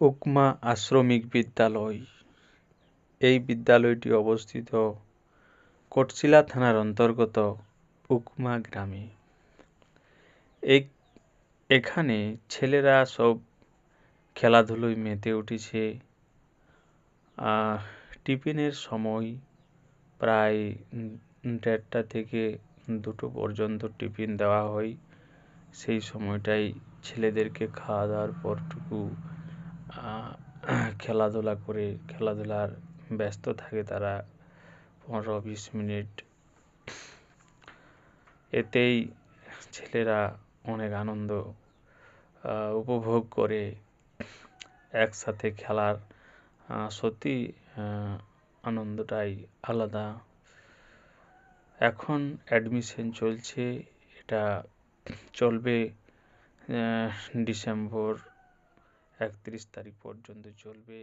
উকমা আশ্রমিক বিদ্যালয়। এই বিদ্যালয়টি অবস্থিত কোটশিলা থানার অন্তর্গত উকমা গ্রামে। এখানে ছেলেরা সব খেলাধুলোয় মেতে উঠেছে। টিফিনের সময় প্রায় দেড়টা থেকে দুটো পর্যন্ত টিফিন দেওয়া হয়। সেই সময়টাই ছেলেদেরকে খাওয়া দাওয়ার পরটুকু খেলাধুলা করে খেলাধুলার ব্যস্ত থাকে তারা পনেরো বিশ মিনিট। এতেই ছেলেরা অনেক আনন্দ উপভোগ করে একসাথে খেলার সত্যি আনন্দটাই আলাদা। এখন অ্যাডমিশন চলছে, এটা চলবে ডিসেম্বর একত্রিশ তারিখ পর্যন্ত চলবে।